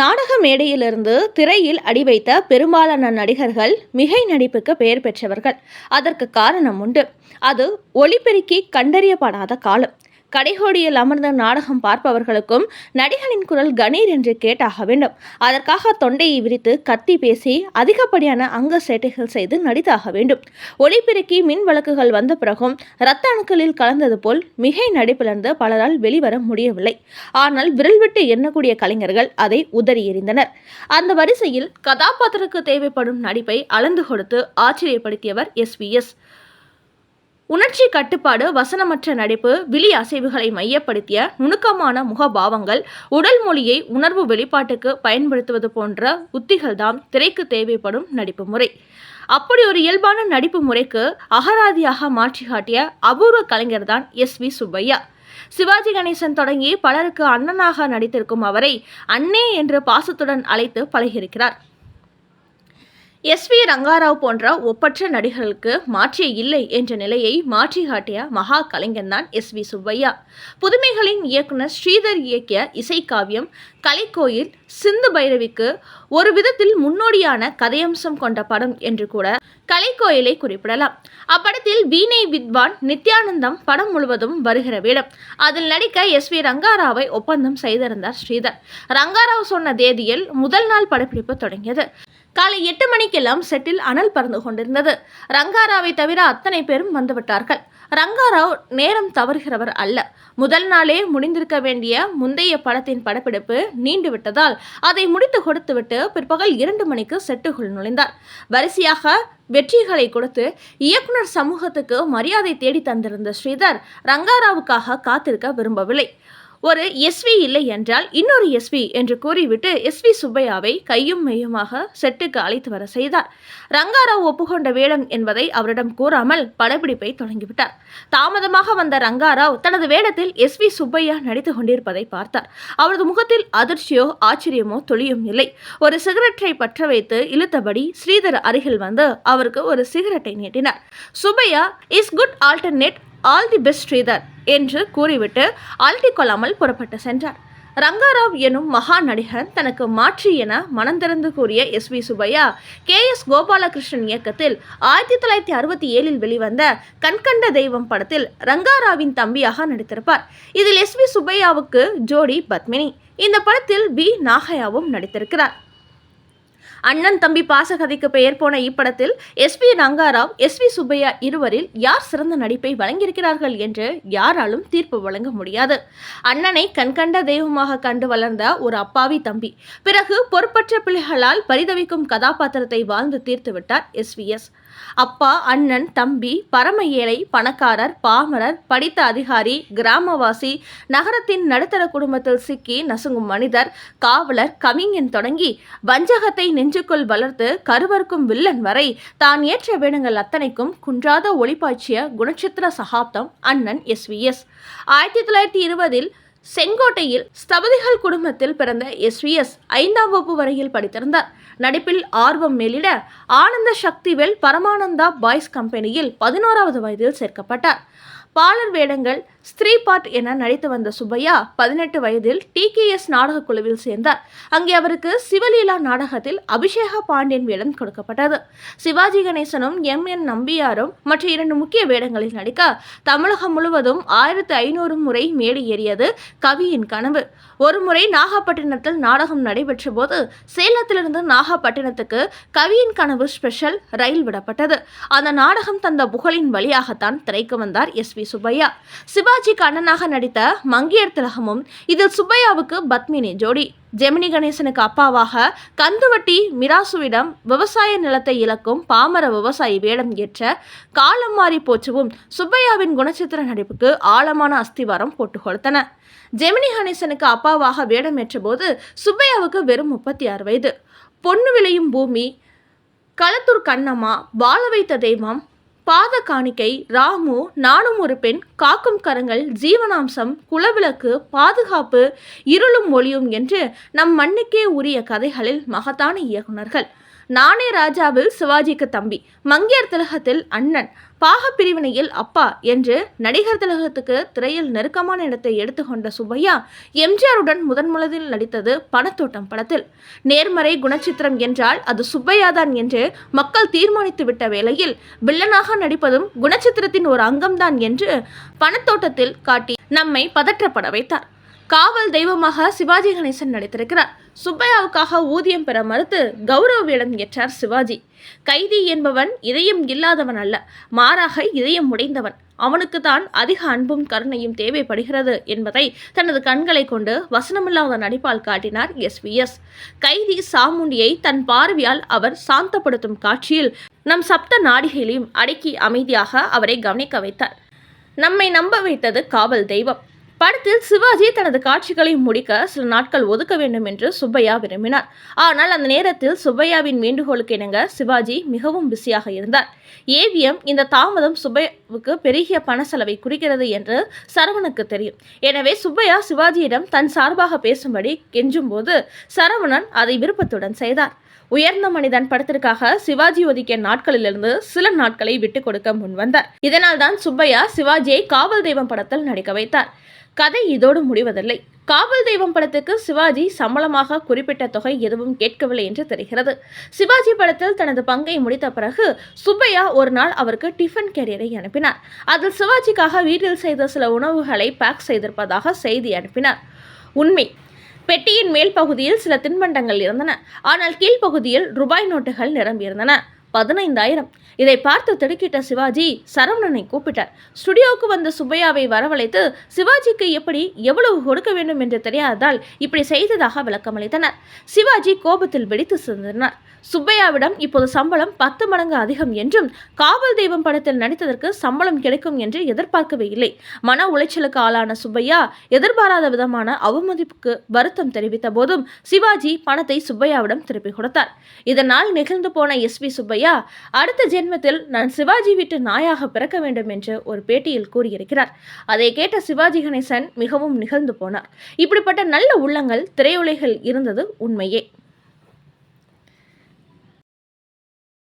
நாடக மேடையிலிருந்து திரையில் அடி வைத்த பெரும்பாலான நடிகர்கள் மிகை நடிப்புக்கு பெயர் பெற்றவர்கள். அதற்கு காரணம் உண்டு. அது ஒளிபெருக்கி கண்டறியப்படாத காலம். கடைகோடியில் அமர்ந்த நாடகம் பார்ப்பவர்களுக்கும் நடிகனின் குரல் கணீர் என்று கேட்டாக வேண்டும். அதற்காக தொண்டையை விரித்து கத்தி பேசி அதிகப்படியான அங்க சேட்டைகள் செய்து நடித்தாக வேண்டும். ஒளிபெருக்கி மின் வழக்குகள் வந்த பிறகும் இரத்த அணுக்களில் கலந்தது போல் மிகை நடிப்பிலிருந்து பலரால் வெளிவர முடியவில்லை. ஆனால் விரல் விட்டு எண்ணக்கூடிய கலைஞர்கள் அதை உதறி எறிந்தனர். அந்த வரிசையில் கதாபாத்திரக்கு தேவைப்படும் நடிப்பை அளந்து கொடுத்து ஆச்சரியப்படுத்தியவர் எஸ்விஎஸ் உணர்ச்சி கட்டுப்பாடு வசனமற்ற நடிப்பு விழி அசைவுகளை மையப்படுத்திய நுணுக்கமான முகபாவங்கள் உடல் மொழியை உணர்வு வெளிப்பாட்டுக்கு பயன்படுத்துவது போன்ற உத்திகள்தான் திரைக்கு தேவைப்படும் நடிப்பு முறை. அப்படி ஒரு இயல்பான நடிப்பு முறைக்கு அகராதியாக மாற்றி காட்டிய அபூர்வ கலைஞர் தான் எஸ் வி சுப்பையா. சிவாஜி கணேசன் தொடங்கி பலருக்கு அண்ணனாக நடித்திருக்கும் அவரை அண்ணே என்று பாசத்துடன் அழைத்து பழகியிருக்கிறார். எஸ் வி ரங்காராவ் போன்ற ஒப்பற்ற நடிகர்களுக்கு மாற்றிய இல்லை என்ற நிலையை மாற்றி காட்டிய மகா கலைஞன் தான் எஸ் வி சுப்பையா. புதுமைகளின் இயக்குனர் ஸ்ரீதர் இயக்கிய இசைக்காவியம் கலைக்கோயில் சிந்து பைரவிக்கு ஒரு விதத்தில் முன்னோடியான கதையம்சம் கொண்ட படம் என்று கூட கலைக்கோயிலை குறிப்பிடலாம். அப்படத்தில் வீணை வித்வான் நித்யானந்தம் படம் முழுவதும் வருகிற வேடம். அதில் நடிக்க எஸ் வி ரங்காராவை ஒப்பந்தம் செய்திருந்தார் ஸ்ரீதர். ரங்காராவ் சொன்ன தேதியில் முதல் நாள் படப்பிடிப்பு தொடங்கியது. காலை எட்டு மணிக்கெல்லாம் செட்டில் அனல் பறந்து கொண்டிருந்தது. ரங்காராவை தவிர அத்தனை பேரும் வந்துவிட்டார்கள். ரங்காராவ் நேரம் தவறுகிறவர் அல்ல. முதல் நாளே முடிந்திருக்க வேண்டிய முந்தைய படத்தின் படப்பிடிப்பு நீண்டு விட்டதால் அதை முடித்து கொடுத்துவிட்டு பிற்பகல் இரண்டு மணிக்கு செட்டுக்குள் நுழைந்தார். வரிசையாக வெற்றிகளை கொடுத்து இயக்குனர் சமூகத்துக்கு மரியாதை தேடி தந்திருந்த ஸ்ரீதர் ரங்காராவுக்காக காத்திருக்க விரும்பவில்லை. ஒரு எஸ்வி இல்லை என்றால் இன்னொரு எஸ்வி என்று கூறிவிட்டு எஸ்வி சுப்பையாவை கையும் மெய்யுமாக செட்டுக்கு அழைத்து வர செய்தார். ரங்காராவ் ஒப்புக்கொண்ட வேடம் என்பதை அவரிடம் கூறாமல் படப்பிடிப்பை தொடங்கிவிட்டார். தாமதமாக வந்த ரங்காராவ் தனது வேடத்தில் எஸ்வி சுப்பையா நடித்து கொண்டிருப்பதை பார்த்தார். அவரது முகத்தில் அதிர்ச்சியோ ஆச்சரியமோ தொழியும் இல்லை. ஒரு சிகரெட்டை பற்ற வைத்து இழுத்தபடி ஸ்ரீதர் அருகில் வந்து அவருக்கு ஒரு சிகரெட்டை நீட்டினார். Subbaiah is good alternate all the best Sridhar என்று கூறிவிட்டு அழட்டிக் கொள்ளாமல் புறப்பட்டு சென்றார். ரங்காராவ் எனும் மகா நடிகர் தனக்கு மாற்றி என மனந்திறந்து கூறிய S V Subbaiah K S Gopalakrishnan இயக்கத்தில் ஆயிரத்தி தொள்ளாயிரத்தி அறுபத்தி ஏழில் வெளிவந்த கண்கண்ட தெய்வம் படத்தில் ரங்காராவின் தம்பியாக நடித்திருப்பார். இதில் எஸ் வி சுப்பையாவுக்கு ஜோடி பத்மினி. இந்த படத்தில் பி நாகையாவும் நடித்திருக்கிறார். அண்ணன் தம்பி பாசகதைக்கு பெயர் போன இப்படத்தில் S P Rangarao S V Subbaiah இருவரில் யார் சிறந்த நடிப்பை வழங்கியிருக்கிறார்கள் என்று யாராலும் தீர்ப்பு வழங்க முடியாது. அண்ணனை கண்கண்ட தெய்வமாக கண்டு வளர்ந்த ஒரு அப்பாவி தம்பி. பிறகு பொறுப்பற்ற பிள்ளைகளால் பரிதவிக்கும் கதாபாத்திரத்தை வாழ்ந்து தீர்த்துவிட்டார் எஸ் வி எஸ். அப்பா அண்ணன் தம்பி பரம ஏழை பணக்காரர் பாமரர் படித்த அதிகாரி கிராமவாசி நகரத்தின் நடுத்தர குடும்பத்தில் சிக்கி நசுங்கும் மனிதர் காவலர் கவிஞன் தொடங்கி வஞ்சகத்தை நெஞ்சுக்குள் வளர்த்து கருவர்க்கும் வில்லன் வரை தான் ஏற்ற வேடங்கள் அத்தனைக்கும் குன்றாத ஒளிப்பாய்ச்சிய குணச்சித்திர சகாப்தம் அண்ணன் எஸ் வி எஸ். ஆயிரத்தி தொள்ளாயிரத்தி இருபதில் செங்கோட்டையில் ஸ்தபதிகள் குடும்பத்தில் பிறந்த எஸ்விஎஸ் ஐந்தாம் வகுப்பு வரையில் படித்திருந்தார். நடிப்பில் ஆர்வம் மேலிட ஆனந்த சக்திவேல் பரமானந்தா பாய்ஸ் கம்பெனியில் பதினோராவது வயதில் சேர்க்கப்பட்டார். பாலர் வேடங்கள் ஸ்திரீ பாட் என நடித்து வந்த சுப்பையா பதினெட்டு வயதில் டிகேஎஸ் நாடக குழுவில் சேர்ந்தார். அங்கே அவருக்கு சிவலீலா நாடகத்தில் அபிஷேக பாண்டியன் வேடம் கொடுக்கப்பட்டது. சிவாஜி கணேசனும் எம் என் நம்பியாரும் மற்ற இரண்டு முக்கிய வேடங்களில் நடிக்க தமிழகம் முழுவதும் ஆயிரத்தி ஐநூறு முறை மேடி ஏறியது கவியின் கனவு. ஒரு முறை நாகப்பட்டினத்தில் நாடகம் நடைபெற்ற போது சேலத்திலிருந்து நாகப்பட்டினத்துக்கு கவியின் கனவு ஸ்பெஷல் ரயில் விடப்பட்டது. அந்த நாடகம் தந்த புகழின் வழியாகத்தான் திரைக்கு வந்தார் எஸ் வி சுப்பையா. சிவாஜிக்கு அண்ணனாக நடித்த மங்கியர் திலகமும் இதில் சுப்பையாவுக்கு பத்மினி ஜோடி. ஜெமினி கணேசனுக்கு அப்பாவாக கந்துவட்டி மிராசுவிடம் விவசாய நிலத்தை இழக்கும் பாமர விவசாயி வேடம் ஏற்ற காலம் மாறி போச்சுவும் சுப்பையாவின் குணச்சித்திர நடிப்புக்கு ஆழமான அஸ்திவாரம் போட்டு கொடுத்தன. ஜெமினி கணேசனுக்கு அப்பாவாக வேடம் ஏற்றபோது சுப்பையாவுக்கு வெறும் முப்பத்தி ஆறு வயது. பொண்ணு விளையும் பூமி களத்தூர் கண்ணம்மா வாழ வைத்த தெய்வம் பாத காணிக்கை ராமு நானும் ஒரு பெண் காக்கும் கரங்கள் ஜீவனாம்சம் குலவிளக்கு பாதுகாப்பு இருளும் ஒளியும் என்று நம் மண்ணுக்கே உரிய கதைகளில் மகத்தான இயக்குனர்கள் நானே ராஜாவில் சிவாஜிக்கு தம்பி. மங்கையர் திலகத்தில் அண்ணன். பாகப்பிரிவினையில் அப்பா என்று நடிகர் திலகத்துக்கு திரையில் நெருக்கமான இடத்தை எடுத்துக்கொண்ட சுப்பையா எம்ஜிஆருடன் முதன்முதலில் நடித்தது பணத்தோட்டம் படத்தில். நேர்மறை குணச்சித்திரம் என்றால் அது சுப்பையாதான் என்று மக்கள் தீர்மானித்து விட்ட வேளையில் வில்லனாக நடிப்பதும் குணச்சித்திரத்தின் ஒரு அங்கம்தான் என்று பணத்தோட்டத்தில் காட்டி நம்மை பதற்றப்பட வைத்தார். காவல் தெய்வமாக சிவாஜி கணேசன் நடித்திருக்கிறார். சுப்பையாவுக்காக ஊதியம் பெற மறுத்து கௌரவ வேடம் ஏற்றார் சிவாஜி. கைதி என்பவன் இதயம் இல்லாதவன் அல்ல மாறாக இதயம் உடைந்தவன். அவனுக்கு தான் அதிக அன்பும் கருணையும் தேவைப்படுகிறது என்பதை தனது கண்களை கொண்டு வசனமில்லாத நடிப்பால் காட்டினார் எஸ் வி எஸ். கைதி சாமுண்டியை தன் பார்வையால் அவர் சாந்தப்படுத்தும் காட்சியில் நம் சப்த நாடிகளையும் அடக்கி அமைதியாக அவரை கவனிக்க வைத்தார். நம்மை நம்ப வைத்தது காவல் தெய்வம். படத்தில் சிவாஜி தனது காட்சிகளை முடிக்க சில நாட்கள் ஒதுக்க வேண்டும் என்று சுப்பையா விரும்பினார். ஆனால் அந்த நேரத்தில் சுப்பையாவின் வேண்டுகோளுக்கு இணங்க சிவாஜி மிகவும் பிஸியாக இருந்தார். ஏவிஎம் இந்த தாமதம் சுப்பையாவுக்கு பெருகிய பண செலவை குறிக்கிறது என்று சரவணுக்கு தெரியும். எனவே சுப்பையா சிவாஜியிடம் தன் சார்பாக பேசும்படி கெஞ்சும்போது சரவணன் அதை விருப்பத்துடன் செய்தார். உயர்ந்த மனிதன் படத்திற்காக சிவாஜி ஒதுக்கிய நாட்களிலிருந்து சில நாட்களை விட்டு கொடுக்க முன்வந்தார். இதனால் தான் சுப்பையா சிவாஜியை காவல் தெய்வம் படத்தில் நடிக்க வைத்தார். கதை இதோடு முடிவதில்லை. காவல் தெய்வம் படத்துக்கு சிவாஜி சம்பளமாக குறிப்பிட்ட தொகை எதுவும் கேட்கவில்லை என்று தெரிகிறது. சிவாஜி படத்தில் தனது பங்கை முடித்த பிறகு சுப்பையா ஒரு நாள் அவருக்கு டிஃபன் கேரியரை அனுப்பினார். அதில் சிவாஜிக்காக வீட்டில் செய்த சில உணவுகளை பேக் செய்திருப்பதாக செய்தி அனுப்பினார். உண்மை பெட்டியின் மேல் பகுதியில் சில தின்பண்டங்கள் இருந்தன. ஆனால் கீழ்ப்பகுதியில் ரூபாய் நோட்டுகள் நிரம்பியிருந்தன. பதினைந்தாயிரம். இதை பார்த்து திடுக்கிட்ட சிவாஜி சரவணனை கூப்பிட்டார். ஸ்டுடியோவுக்கு வந்த சுப்பையாவை வரவழைத்து சிவாஜிக்கு எப்படி எவ்வளவு கொடுக்க வேண்டும் என்று தெரியாததால் இப்படி செய்ததாக விளக்கமளித்தனர் சிவாஜி கோபத்தில் வெடித்து சென்றனர் சுப்பையாவிடம் இப்போது சம்பளம் பத்து மடங்கு அதிகம் என்றும் காவல் தெய்வம் படத்தில் நடித்ததற்கு சம்பளம் கிடைக்கும் என்று எதிர்பார்க்கவே இல்லை. மன உளைச்சலுக்கு ஆளான சுப்பையா எதிர்பாராத விதமான அவமதிப்புக்கு வருத்தம் தெரிவித்த போதும் சிவாஜி பணத்தை சுப்பையாவிடம் திருப்பி கொடுத்தார். இதனால் நெகிழ்ந்து போன எஸ் பி சுப்பையா அடுத்த ஜென்மத்தில் நான் சிவாஜி வீட்டு நாயாக பிறக்க வேண்டும் என்று ஒரு பேட்டியில் கூறியிருக்கிறார். அதை கேட்ட சிவாஜி கணேசன் மிகவும் நிகழ்ந்து போனார். இப்படிப்பட்ட நல்ல உள்ளங்கள் திரையுலகில் இருந்தது உண்மையே.